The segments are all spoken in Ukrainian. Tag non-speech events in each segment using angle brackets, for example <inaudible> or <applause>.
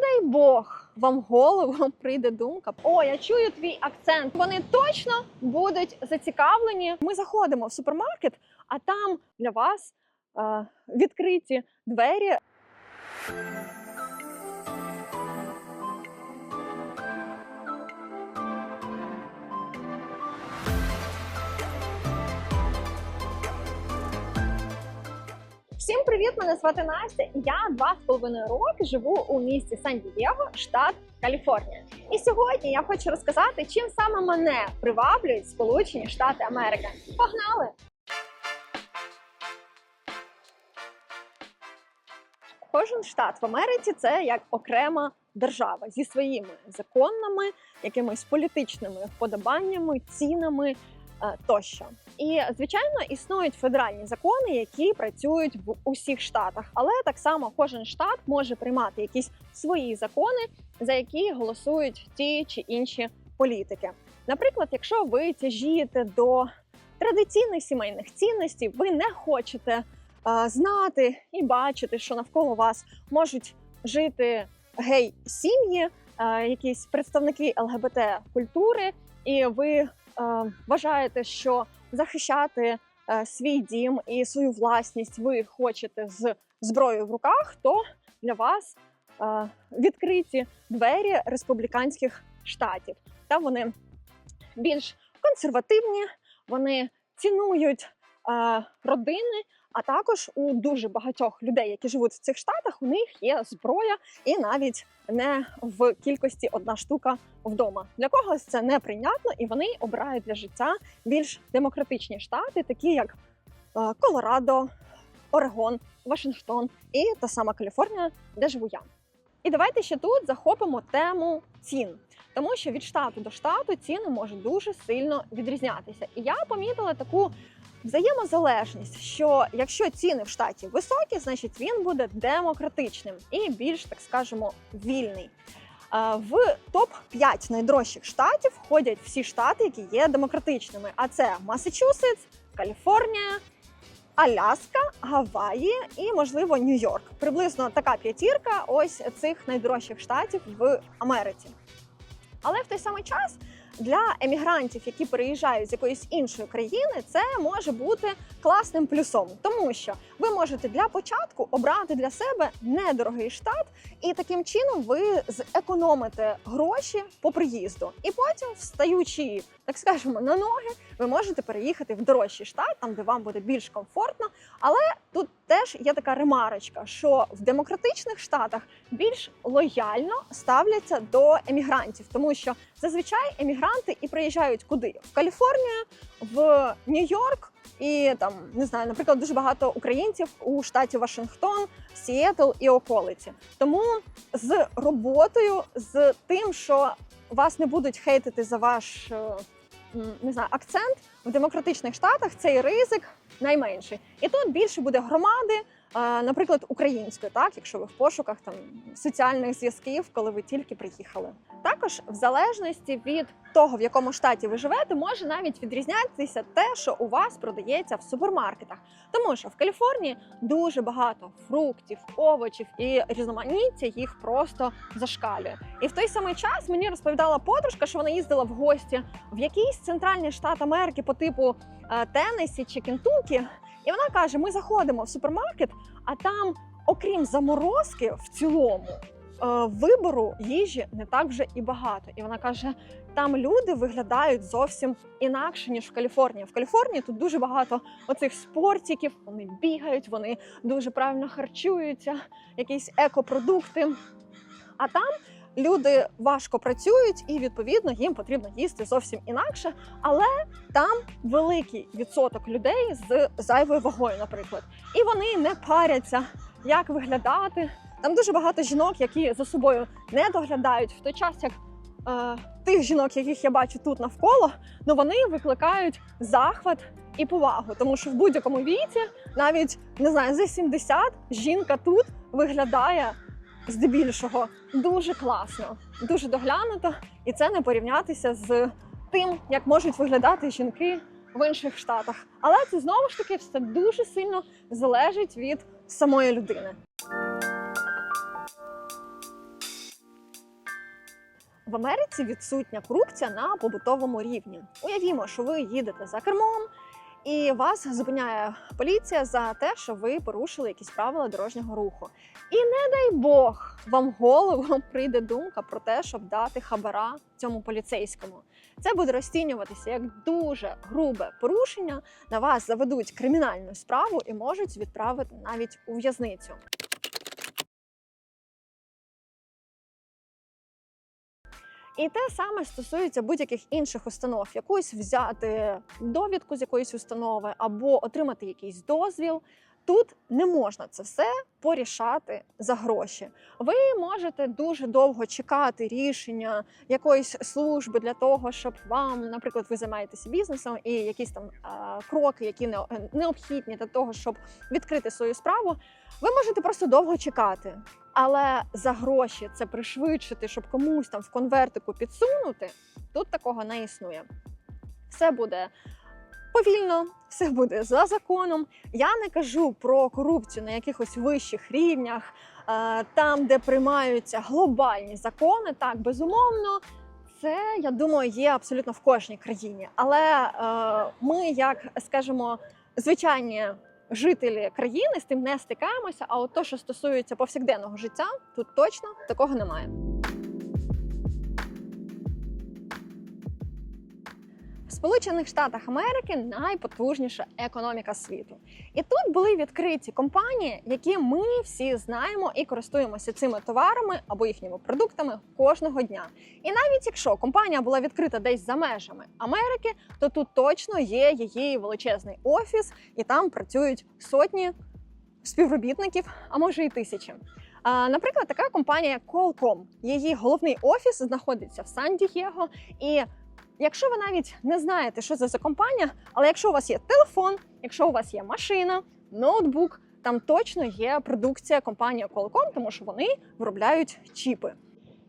дай Бог, вам голову <laughs> прийде думка. О, я чую твій акцент. Вони точно будуть зацікавлені. Ми заходимо в супермаркет, а там для вас е, відкриті двері. Всім привіт! Мене звати Настя. Я два з половиною роки живу у місті Сан-Дієго, штат Каліфорнія. І сьогодні я хочу розказати, чим саме мене приваблюють Сполучені Штати Америки. Погнали! Кожен штат в Америці це як окрема держава зі своїми законами, якимись політичними вподобаннями, цінами е, тощо. І звичайно існують федеральні закони, які працюють в усіх штатах, але так само кожен штат може приймати якісь свої закони, за які голосують ті чи інші політики. Наприклад, якщо ви тяжієте до традиційних сімейних цінностей, ви не хочете а, знати і бачити, що навколо вас можуть жити гей-сім'ї, якісь представники ЛГБТ культури, і ви вважаєте, що захищати е, свій дім і свою власність ви хочете з зброєю в руках, то для вас е, відкриті двері республіканських штатів. Та вони більш консервативні, вони цінують е, родини. А також у дуже багатьох людей, які живуть в цих штатах, у них є зброя, і навіть не в кількості одна штука вдома. Для когось це неприйнятно, і вони обирають для життя більш демократичні штати, такі як е, Колорадо, Орегон, Вашингтон і та сама Каліфорнія, де живу я. І давайте ще тут захопимо тему цін, тому що від штату до штату ціни можуть дуже сильно відрізнятися. І я помітила таку взаємозалежність, що якщо ціни в штаті високі, значить він буде демократичним і більш так скажемо вільний. В топ 5 найдорожчих штатів входять всі штати, які є демократичними. А це Масачусетс, Каліфорнія, Аляска, Гаваї і, можливо, Нью-Йорк. Приблизно така п'ятірка ось цих найдорожчих штатів в Америці. Але в той самий час для емігрантів, які переїжджають з якоїсь іншої країни, це може бути класним плюсом, тому що ви можете для початку обрати для себе недорогий штат, і таким чином ви зекономите гроші по приїзду. І потім, встаючи, так скажемо, на ноги, ви можете переїхати в дорожчий штат, там де вам буде більш комфортно. Але тут теж є така ремарочка, що в демократичних штатах більш лояльно ставляться до емігрантів, тому що зазвичай емігранти і приїжджають куди? В Каліфорнію, в Нью-Йорк. І там не знаю, наприклад, дуже багато українців у штаті Вашингтон, Сіетл і околиці. Тому з роботою, з тим, що вас не будуть хейтити за ваш е, не знаю, акцент в демократичних штатах, цей ризик найменший. І тут більше буде громади, наприклад, української, так, якщо ви в пошуках там соціальних зв'язків, коли ви тільки приїхали. Також, в залежності від того, в якому штаті ви живете, може навіть відрізнятися те, що у вас продається в супермаркетах. Тому що в Каліфорнії дуже багато фруктів, овочів і різноманіття їх просто зашкалює. І в той самий час мені розповідала подружка, що вона їздила в гості в якийсь центральний штат Америки по типу е, Теннессі чи Кентукі. І вона каже: ми заходимо в супермаркет, а там, окрім заморозки, в цілому. е, Вибору їжі не так вже і багато, і вона каже: там люди виглядають зовсім інакше ніж в Каліфорнії. В Каліфорнії тут дуже багато оцих спортиків. Вони бігають, вони дуже правильно харчуються, якісь екопродукти. А там люди важко працюють, і відповідно їм потрібно їсти зовсім інакше. Але там великий відсоток людей з зайвою вагою, наприклад, і вони не паряться, як виглядати. Там дуже багато жінок, які за собою не доглядають в той час, як е, тих жінок, яких я бачу тут навколо, ну вони викликають захват і повагу, тому що в будь-якому віці, навіть не знаю, за 70 жінка тут виглядає здебільшого дуже класно, дуже доглянуто, і це не порівнятися з тим, як можуть виглядати жінки в інших штатах. Але це знову ж таки все дуже сильно залежить від самої людини. В Америці відсутня корупція на побутовому рівні. Уявімо, що ви їдете за кермом, і вас зупиняє поліція за те, що ви порушили якісь правила дорожнього руху. І не дай Бог вам голову <laughs> прийде думка про те, щоб дати хабара цьому поліцейському. Це буде розцінюватися як дуже грубе порушення. На вас заведуть кримінальну справу і можуть відправити навіть у в'язницю. І те саме стосується будь-яких інших установ, якусь взяти довідку з якоїсь установи або отримати якийсь дозвіл. Тут не можна це все порішати за гроші. Ви можете дуже довго чекати рішення якоїсь служби для того, щоб вам, наприклад, ви займаєтеся бізнесом і якісь там а, кроки, які не- необхідні для того, щоб відкрити свою справу. Ви можете просто довго чекати. Але за гроші це пришвидшити, щоб комусь там в конвертику підсунути, тут такого не існує. Все буде повільно, все буде за законом. Я не кажу про корупцію на якихось вищих рівнях, е, там, де приймаються глобальні закони. Так, безумовно, це я думаю є абсолютно в кожній країні. Але е, ми, як скажімо, звичайні жителі країни з тим не стикаємося. А от то, що стосується повсякденного життя, тут точно такого немає. Сполучених Штатах Америки найпотужніша економіка світу. І тут були відкриті компанії, які ми всі знаємо і користуємося цими товарами або їхніми продуктами кожного дня. І навіть якщо компанія була відкрита десь за межами Америки, то тут точно є її величезний офіс, і там працюють сотні співробітників, а може і тисячі. Наприклад, така компанія Qualcomm. Її головний офіс знаходиться в Сан-Дієго. І якщо ви навіть не знаєте, що це за компанія, але якщо у вас є телефон, якщо у вас є машина, ноутбук, там точно є продукція компанії Qualcomm, тому що вони виробляють чіпи.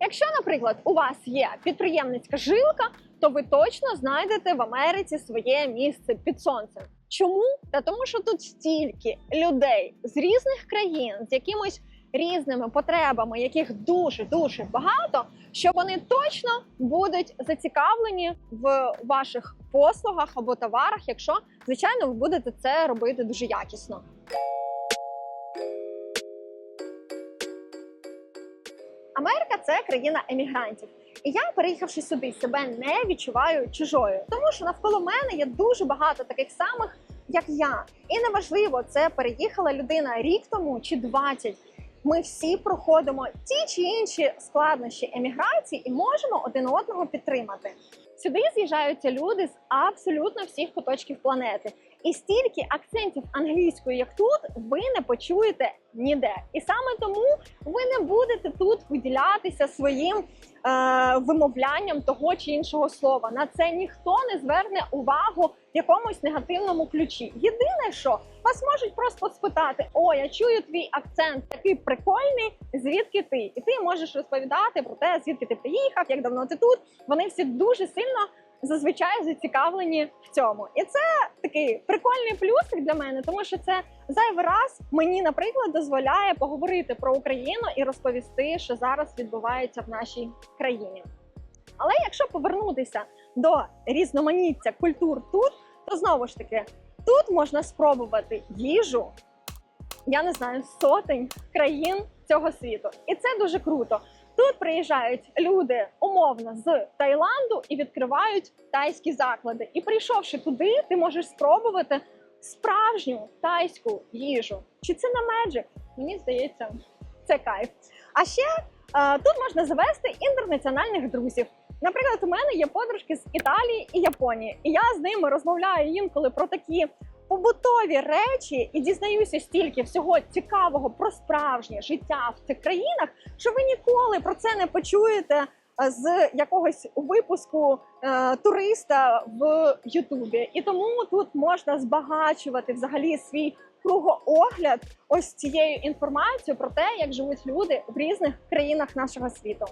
Якщо, наприклад, у вас є підприємницька жилка, то ви точно знайдете в Америці своє місце під сонцем. Чому? Та тому, що тут стільки людей з різних країн, з якимось різними потребами, яких дуже дуже багато, що вони точно будуть зацікавлені в ваших послугах або товарах, якщо звичайно ви будете це робити дуже якісно. Америка це країна емігрантів. І я, переїхавши сюди, себе не відчуваю чужою, тому що навколо мене є дуже багато таких самих, як я. І неважливо, це переїхала людина рік тому чи 20. Ми всі проходимо ті чи інші складнощі еміграції і можемо один одного підтримати. Сюди з'їжджаються люди з абсолютно всіх куточків планети. І стільки акцентів англійської, як тут, ви не почуєте ніде. І саме тому ви не будете тут виділятися своїм е, вимовлянням того чи іншого слова. На це ніхто не зверне увагу якомусь негативному ключі. Єдине, що вас можуть просто спитати: О, я чую твій акцент такий прикольний. Звідки ти? І ти можеш розповідати про те, звідки ти приїхав, як давно ти тут. Вони всі дуже сильно зазвичай зацікавлені в цьому. І це такий прикольний плюсик для мене, тому що це зайвий раз мені, наприклад, дозволяє поговорити про Україну і розповісти, що зараз відбувається в нашій країні. Але якщо повернутися до різноманіття культур тут, то знову ж таки тут можна спробувати їжу, я не знаю, сотень країн цього світу, і це дуже круто. Тут приїжджають люди умовно з Таїланду і відкривають тайські заклади. І прийшовши туди, ти можеш спробувати справжню тайську їжу. Чи це на Magic? Мені здається, це кайф. А ще е, тут можна завести інтернаціональних друзів. Наприклад, у мене є подружки з Італії і Японії, і я з ними розмовляю інколи про такі побутові речі і дізнаюся стільки всього цікавого про справжнє життя в цих країнах, що ви ніколи про це не почуєте е, з якогось випуску е, туриста в Ютубі. І тому тут можна збагачувати взагалі свій кругоогляд ось цією інформацією про те, як живуть люди в різних країнах нашого світу.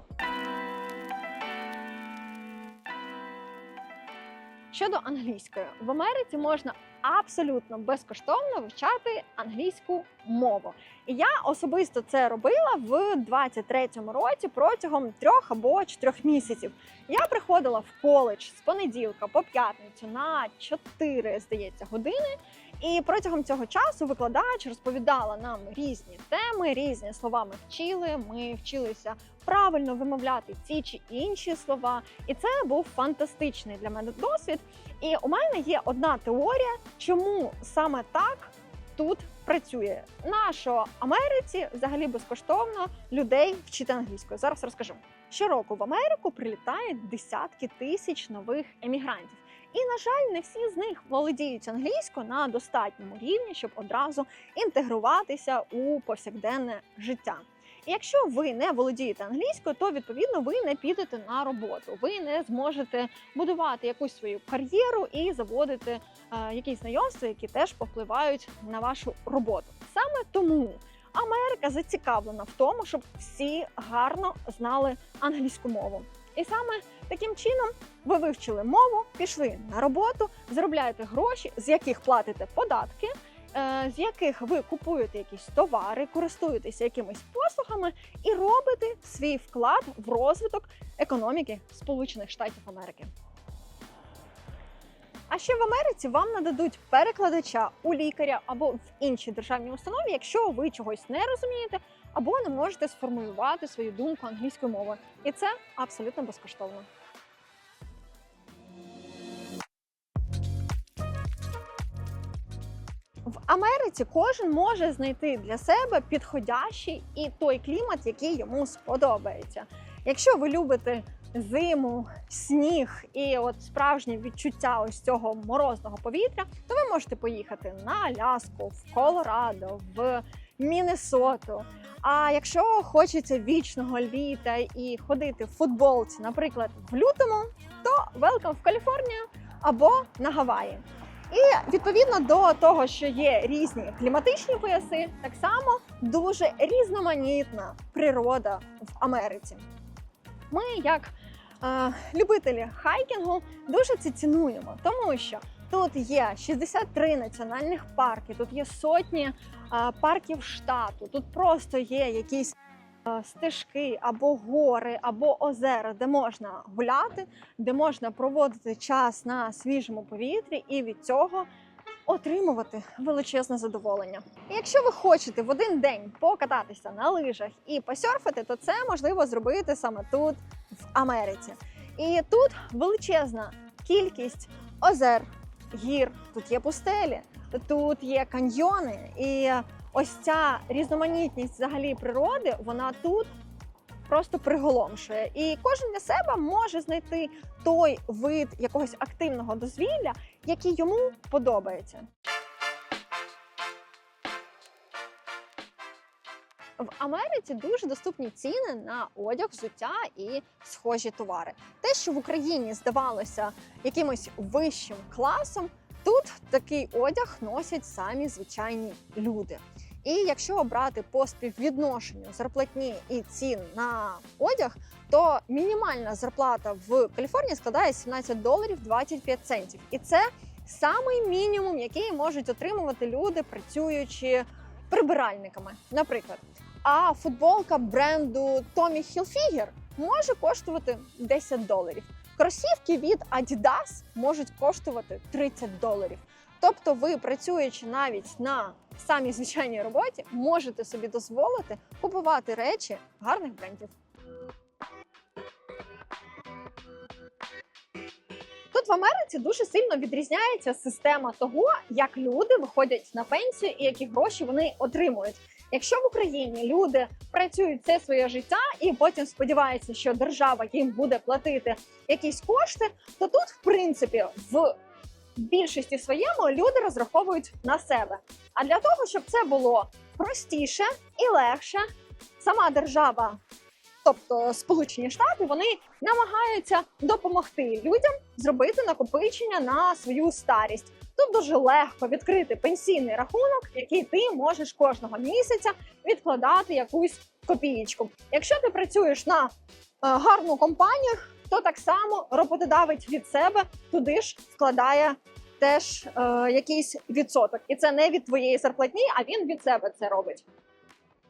Щодо англійської, в Америці можна абсолютно безкоштовно вивчати англійську мову. І я особисто це робила в 23-му році протягом трьох або чотирьох місяців. Я приходила в коледж з понеділка по п'ятницю на 4, здається, години. І протягом цього часу викладач розповідала нам різні теми, різні слова ми вчили. Ми вчилися правильно вимовляти ті чи інші слова. І це був фантастичний для мене досвід. І у мене є одна теорія, чому саме так тут працює. Нащо Америці взагалі безкоштовно людей вчити англійською. Зараз розкажу. Щороку в Америку прилітають десятки тисяч нових емігрантів. І, на жаль, не всі з них володіють англійською на достатньому рівні, щоб одразу інтегруватися у повсякденне життя. Якщо ви не володієте англійською, то відповідно ви не підете на роботу, ви не зможете будувати якусь свою кар'єру і заводити е, якісь знайомства, які теж повпливають на вашу роботу. Саме тому Америка зацікавлена в тому, щоб всі гарно знали англійську мову. І саме таким чином ви вивчили мову, пішли на роботу, заробляєте гроші, з яких платите податки, з яких ви купуєте якісь товари, користуєтеся якимись послугами і робите свій вклад в розвиток економіки Сполучених Штатів Америки. А ще в Америці вам нададуть перекладача у лікаря або в іншій державній установі, якщо ви чогось не розумієте або не можете сформулювати свою думку англійською мовою. І це абсолютно безкоштовно. В Америці кожен може знайти для себе підходящий і той клімат, який йому сподобається. Якщо ви любите зиму, сніг і от справжнє відчуття ось цього морозного повітря, то ви можете поїхати на Аляску, в Колорадо, в Міннесоту. А якщо хочеться вічного літа і ходити в футболці, наприклад, в лютому, то welcome в Каліфорнію або на Гаваї. І відповідно до того, що є різні кліматичні пояси, так само дуже різноманітна природа в Америці. Ми, як е, любителі хайкінгу, дуже це цінуємо, тому що тут є 63 національних парки, тут є сотні е, парків штату, тут просто є якісь стежки або гори, або озера, де можна гуляти, де можна проводити час на свіжому повітрі, і від цього отримувати величезне задоволення. І якщо ви хочете в один день покататися на лижах і посерфити, то це можливо зробити саме тут, в Америці. І тут величезна кількість озер, гір, тут є пустелі, тут є каньйони, і ось ця різноманітність взагалі природи, вона тут просто приголомшує. І кожен для себе може знайти той вид якогось активного дозвілля, який йому подобається. В Америці дуже доступні ціни на одяг, взуття і схожі товари. Те, що в Україні здавалося якимось вищим класом, тут такий одяг носять самі звичайні люди. І якщо обрати по співвідношенню зарплатні і цін на одяг, то мінімальна зарплата в Каліфорнії складає 17 доларів 25 центів. І це самий мінімум, який можуть отримувати люди, працюючи прибиральниками, наприклад. А футболка бренду Tommy Hilfiger може коштувати 10 доларів. Кросівки від Adidas можуть коштувати 30 доларів. Тобто, ви працюючи навіть на самій звичайній роботі, можете собі дозволити купувати речі гарних брендів. Тут в Америці дуже сильно відрізняється система того, як люди виходять на пенсію і які гроші вони отримують. Якщо в Україні люди працюють все своє життя і потім сподіваються, що держава їм буде платити якісь кошти, то тут, в принципі, в більшості своєму люди розраховують на себе. А для того, щоб це було простіше і легше, сама держава, тобто Сполучені Штати, вони намагаються допомогти людям зробити накопичення на свою старість. Тут дуже легко відкрити пенсійний рахунок, який ти можеш кожного місяця відкладати якусь копієчку. Якщо ти працюєш на е, гарну компанію, то так само роботодавець від себе туди ж вкладає теж е, якийсь відсоток. І це не від твоєї зарплатні, а він від себе це робить.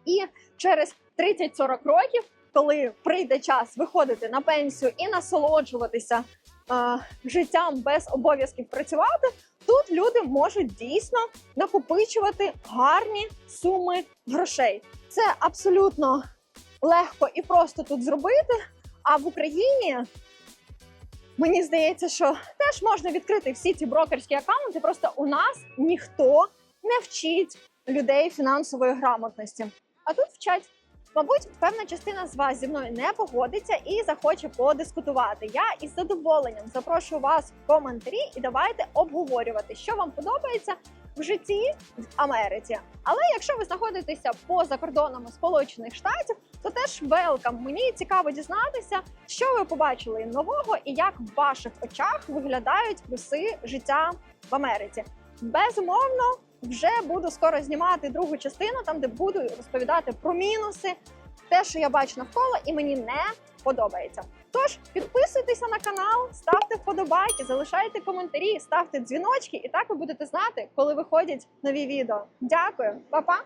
І через 30-40 років, коли прийде час виходити на пенсію і насолоджуватися е, життям без обов'язків працювати, тут люди можуть дійсно накопичувати гарні суми грошей. Це абсолютно легко і просто тут зробити. А в Україні мені здається, що теж можна відкрити всі ці брокерські акаунти. Просто у нас ніхто не вчить людей фінансової грамотності. А тут вчать. Мабуть, певна частина з вас зі мною не погодиться і захоче подискутувати. Я із задоволенням запрошую вас в коментарі і давайте обговорювати, що вам подобається в житті в Америці. Але якщо ви знаходитеся поза кордонами Сполучених Штатів, то теж велкам. Мені цікаво дізнатися, що ви побачили нового і як в ваших очах виглядають плюси життя в Америці. Безумовно, вже буду скоро знімати другу частину, там де буду розповідати про мінуси, те, що я бачу навколо, і мені не подобається. Тож підписуйтеся на канал, ставте вподобайки, залишайте коментарі, ставте дзвіночки, і так ви будете знати, коли виходять нові відео. Дякую, Па-па!